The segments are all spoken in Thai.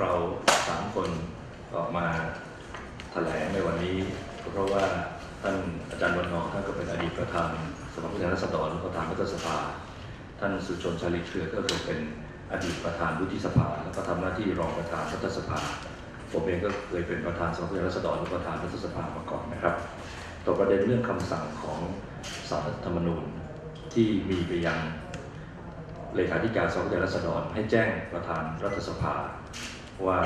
เราสามคนออกมาแถลงในวันนี้ เพราะว่าท่านอาจารย์วันนอร์ท่านก็เป็นอดีตประธานสภาผู้แทนราษฎรประธานรัฐสภา ท่านสุชนชาลิเครือก็เคยเป็นอดีตประธานวุฒิสภาแล้วก็ทำหน้าที่รองประธานรัฐสภาผมเองก็เคยเป็นประธานสภาผู้แทนราษฎรและประธานรัฐสภามาก่อนนะครับต่อประเด็นเรื่องคำสั่งของศารัฐธรรมนูญที่มีไปยังเลขาธิการสภาผู้แทนราษฎรให้แจ้งประธานรัฐสภา ว่า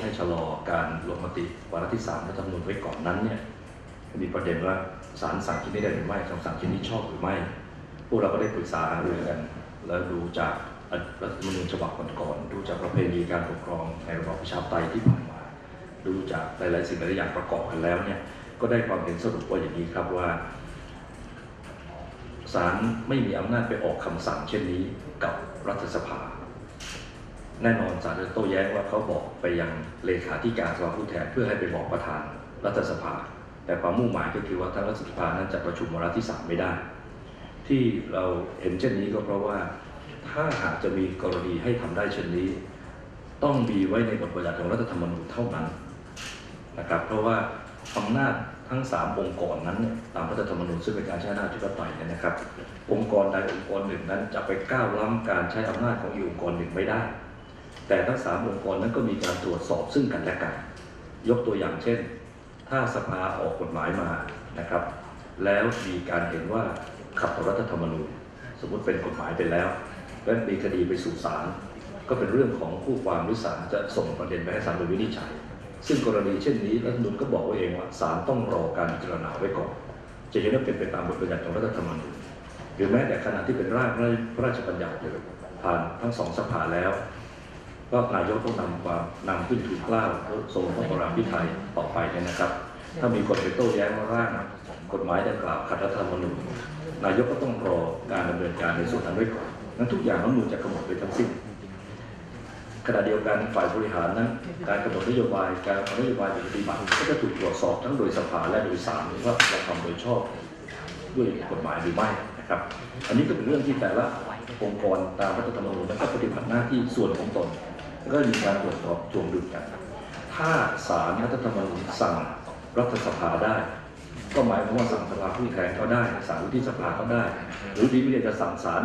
ให้ชะลอการลงมติวาระที่สามรัฐธรรมนูญไว้ก่อนนั้นเนี่ยมีประเด็นว่าศาลสั่งชิ้นนี้ได้หรือไม่คำสั่งชิ้นนี้ชอบหรือไม่ พวกเราก็ได้ปรึกษาหารือกัน แล้วดูจากรัฐธรรมนูญฉบับก่อนๆดูจากประเพณีการปกครองในระบอบประชาธิปไตยที่ผ่านมา ดูจากหลายๆสิ่งหลายๆอย่างประกอบกันแล้วเนี่ยก็ได้ความเห็นสรุปว่าอย่างนี้ครับว่าศาลไม่มีอำนาจไปออกคำสั่งเช่นนี้กับรัฐสภา แน่นอนศาลจะโต้แย้งว่าเขาบอกไปยังเลขาธิการสภาผู้แทนเพื่อให้ไปบอกประธานรัฐสภา แต่ความมุ่งหมายก็คือว่าทั้งรัฐสภานั้นจะประชุมวาระที่สามไม่ได้ ที่เราเห็นเช่นนี้ก็เพราะว่าถ้าหากจะมีกรณีให้ทำได้เช่นนี้ ต้องมีไว้ในบทบัญญัติของรัฐธรรมนูญเท่านั้นนะครับ เพราะว่าอำนาจทั้ง 3 องค์กรนั้นตามรัฐธรรมนูญซึ่งเป็นการใช้อำนาจธิปไตยเนี่ยนะครับ องค์กรใดองค์กรหนึ่งนั้นจะไปก้าวล้ำการใช้อำนาจของอีกองค์กรหนึ่งไม่ได้ แต่ทั้งสามองค์กรนั้นก็มีการตรวจสอบซึ่งกันและกัน ยกตัวอย่างเช่น ถ้าสภาออกกฎหมายมานะครับ แล้วมีการเห็นว่าขัดต่อรัฐธรรมนูญ สมมติเป็นกฎหมายไปแล้วและมีคดีไปสู่ศาลก็เป็นเรื่องของผู้ความหรือศาลจะส่งประเด็นไปให้ศาลโดยวินิจฉัย ซึ่งกรณีเช่นนี้รัฐมนูญก็บอกไว้เองว่าศาลต้องรอการพิจารณาไว้ก่อน จะเห็นว่าเป็นไปตามบทบัญญัติของรัฐธรรมนูญหรือแม้แต่ขณะที่เป็นร่างพระราชบัญญัติเลยผ่านทั้งสองสภาแล้ว ก็นายกต้องนำความนำขึ้นทูลเกล้าทรงพระบรมพิไทยต่อไปเนี่ยนะครับ ถ้ามีคนไปโต้แย้งว่าร่างกฎหมายดังกล่าวขัดรัฐธรรมนูญนายกก็ต้องรอการดำเนินการในส่วนนั้นไว้ก่อนนั้นทุกอย่างรัฐธรรมนูญจะกำหนดไว้ทั้งสิ้นขณะเดียวกันฝ่ายบริหารนั้นการกำหนดนโยบายการเอานโยบายไปปฏิบัติก็จะถูกตรวจสอบทั้งโดยสภาและโดยศาลว่าเราทำโดยชอบด้วยกฎหมายหรือไม่นะครับ อันนี้ก็เป็นเรื่องที่แต่ละองค์กรตามรัฐธรรมนูญนั้นก็ปฏิบัติหน้าที่ส่วนของตน ก็มีการตรวจสอบทวงดุลกัน ถ้าศาลรัฐธรรมนูญสั่งรัฐสภาได้ ก็หมายความว่าสั่งสภาผู้แทนเขาได้สั่งวุฒิสภาเขาได้ หรือดีไม่ได้จะสั่งศาล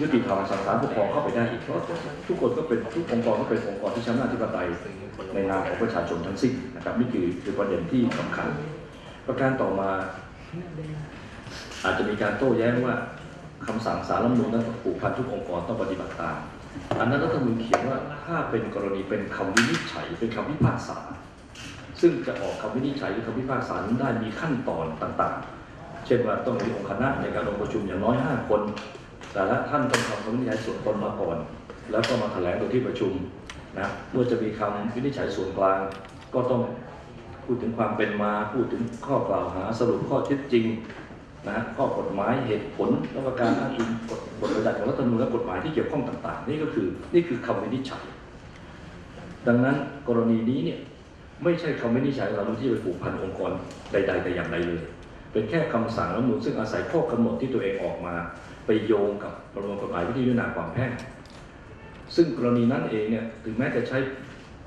ยุติธรรมสั่งศาลปกครองเข้าไปได้อีกเพราะทุกคนก็เป็นทุกองค์กรก็เป็นองค์กรที่ใช้อำนะธิปไตยในนามของประชาชนทั้งสิ้นนะครับนี่คือคือประเด็นที่สำคัญ ประการต่อมา อาจจะมีการโต้แย้งว่าคำสั่งสารรัฐธรรมนูญนั้นผูกพันทุกองค์กรต้องปฏิบัติตาม อันนั้นรัฐธรรมนูญเขียนว่าถ้าเป็นกรณีเป็นคำวินิจฉัยเป็นคำพิพากษา ซึ่งจะออกคำวินิจฉัยหรือคำพิพากษานั้นได้มีขั้นตอนต่างๆ เช่นว่าต้องมีองค์คณะในการลงประชุมอย่างน้อย 5 คน แต่ละท่านต้องทำคำวินิจฉัยส่วนตนมาก่อน แล้วก็มาแถลงโดยที่ประชุมนะเมื่อจะมีคำวินิจฉัยส่วนกลาง ก็ต้องพูดถึงความเป็นมาพูดถึงข้อกล่าวหาสรุปข้อเท็จจริง นะข้อกฎหมายเหตุผลแล้วก็การอ้างอิงกฎบทบัญญัติของรัฐธรรมนูญและกฎหมายที่เกี่ยวข้องต่างๆ นี่ก็คือนี่คือคำวินิจฉัย ดังนั้นกรณีนี้เนี่ยไม่ใช่คำวินิจฉัยของเราที่ไปผูกพันองค์กรใด ๆ แต่อย่างใดเลย เป็นแค่คำสั่งรัฐธรรมนูญซึ่งอาศัยข้อกำหนดที่ตัวเองออกมา ไปโยงกับประมวลกฎหมายวิธีพิจารณาความแพ่งซึ่งกรณีนั้นเองเนี่ยถึงแม้จะใช้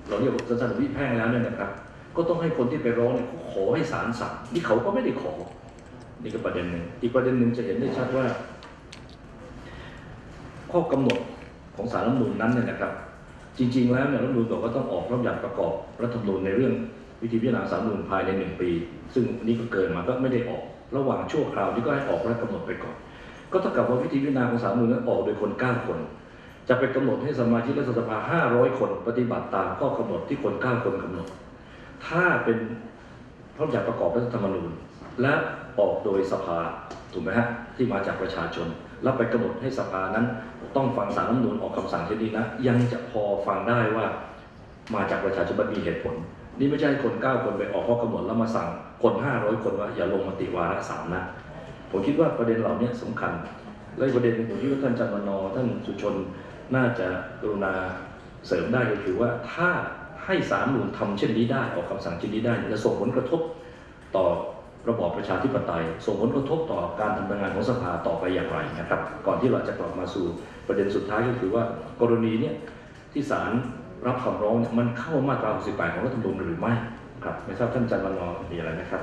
เราเรียกว่าสันวิแพ่งแล้วเนี่ยนะครับ ก็ต้องให้คนที่ไปร้องเนี่ยเขาขอให้ศาลสั่งนี่เขาก็ไม่ได้ขอ นี่ก็ประเด็นหนึ่งอีกประเด็นหนึ่งจะเห็นได้ชัดว่า ข้อกำหนดของสารรัฐมนูญนั้นเนี่ยนะครับ จริง ๆ แล้วเนี่ยรัฐธรรมนูญบอกว่าต้องออกระบัญญัติประกอบรัฐธรรมนูญในเรื่องวิธีพิจารณาสารรัฐมนูญภายในหนึ่งปี ซึ่งนี้ก็เกินมาก็ไม่ได้ออก ระหว่างชั่วคราวที่ก็ให้ออกและกำหนดไปก่อน ก็เท่ากับว่าวิธีพิจารณาของสารรัฐมนูญนั้นออกโดยคน9คน จะไปกำหนดให้สมาชิกรัฐสภา500 คนปฏิบัติตามข้อกำหนดที่คน9คนกำหนด ถ้าเป็น ระบัญญัติประกอบรัฐธรรมนูญ และออกโดยสภาถูกไหมฮะที่มาจากประชาชน แล้วไปกำหนดให้สภานั้น ต้องฟังสารรัฐธรรมนูญออกคำสั่งเช่นนี้นะยังจะพอฟังได้ว่ามาจากประชาชนมันมีเหตุผล นี่ไม่ใช่คนเก้าคนไปออกข้อกำหนดแล้วมาสั่งคนห้าร้อยคนว่าอย่าลงมติวาระสามนะผมคิดว่าประเด็นเหล่านี้สำคัญ และประเด็นหนึ่งผมคิดว่าท่านจันทร์นอท่านสุชนน่าจะกรุณาเสริมได้ก็คือว่าถ้า ให้สารรัฐธรรมนูนทำเช่นนี้ได้ออกคำสั่งเช่นนี้ได้จะส่งผลกระทบต่อระบอบประชาธิปไตย ส่งผลกระทบต่อการทำงานของสภาต่อไปอย่างไรนะครับ ก่อนที่เราจะกลับมาสู่ประเด็นสุดท้ายก็คือว่ากรณีเนี้ยที่ศาลรับคำร้องเนี่ยมันเข้ามาตรา 68 ของรัฐธรรมนูญหรือไม่ครับไม่ทราบท่านจันทร์วันนอร์มีอะไรไหมครับ